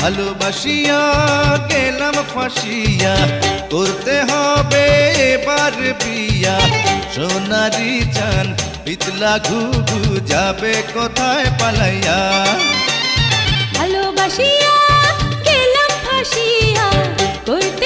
ভালোবাসিয়া গেলাম ফাঁসিয়া, করতে হবে এবার বিয়া। সোনারি চান পিতলা ঘুঘু যাবে কোথায় পালাইয়া? ভালোবাসিয়া গেলাম ফাঁসিয়া, করতে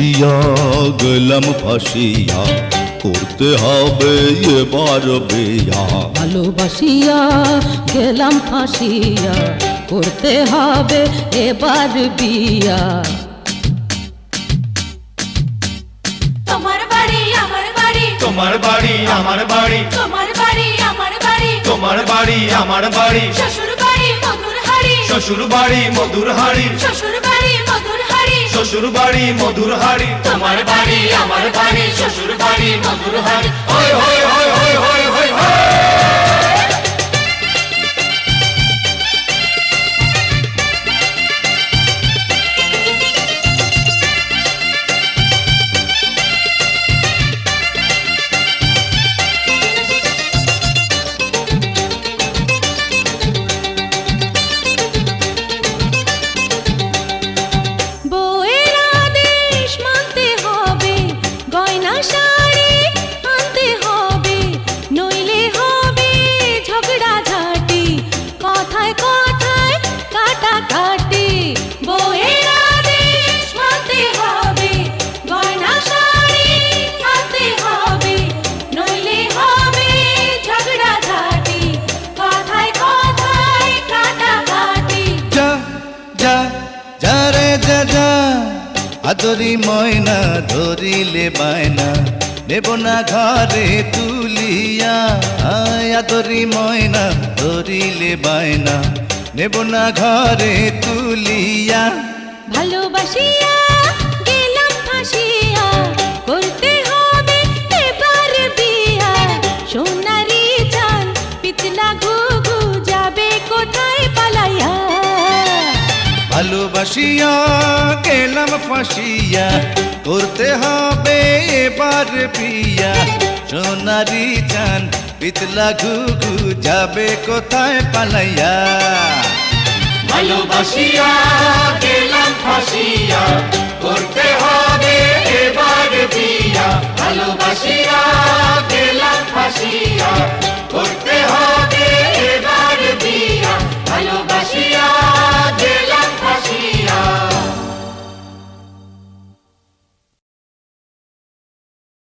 ভালোবাসিয়া গেলাম ফাঁসিয়া করতে হবে এবার বিয়া। ভালোবাসিয়া গেলাম ফাঁসিয়া করতে হবে এবার বিয়া। তোমার বাড়ি আমার বাড়ি। তোমার বাড়ি আমার বাড়ি। তোমার বাড়ি আমার বাড়ি। তোমার বাড়ি আমার বাড়ি। শ্বশুর বাড়ি মধুর হাড়ি। শ্বশুর বাড়ি মধুর হাড়ি। শ্বশুর বাড়ি শ্বশুর বাড়ি মধুর হাড়ি তোমার বাড়ি আমার বাড়ি শ্বশুর বাড়ি মধুর হাড়ি। হয় হয় আদরি ময়না, ধরিলে বায়না। নেব না ঘরে তুলিয়া আদরি ময়না, ধরিলে বায়না। নেব না ঘরে তুলিয়া। ভালোবাসিয়া, গেলাম ফাঁসিয়া, করতে ভালোবাসিয়া গেলাম ফাঁসিয়া, করতে হবে এবার পিয়া। সোনারি চান, পিতলা ঘুঘু যাবে কোথায় পালাইয়া? ভালোবাসিয়া গেলাম ফাঁসিয়া, করতে